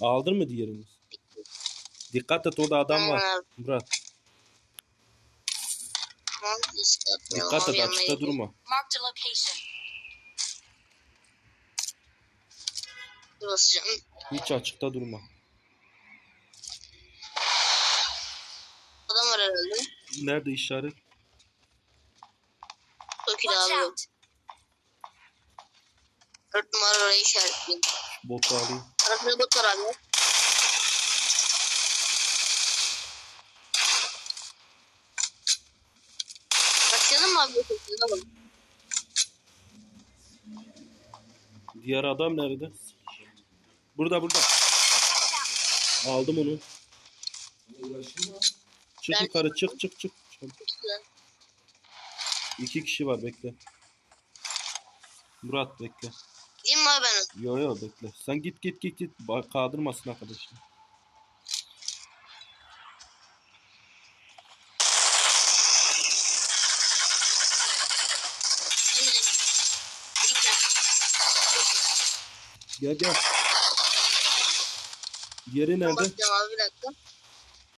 Aldın mı diğerini? Dikkat et orada adam var. Murat dikkat et açıkta durma. Hiç açıkta durma. Adam var herhalde. Nerede işaret? Çok iyi. Dört numara orayı işaretleyin. Botu alayım. Arasında bot var abi. Başlayalım mı abi? Başlayalım. Diğer adam nerede? Burada burada. Aldım onu. Çık Ben- yukarı çık çık çık. Çabuk. İki kişi var bekle. Murat bekle. Gideyim mi abi ben? Yo yo bekle. Sen git git git git. Kaldırmasın arkadaşlar. Gel gel. Yeri nerede? Bakacağım abi bir dakika.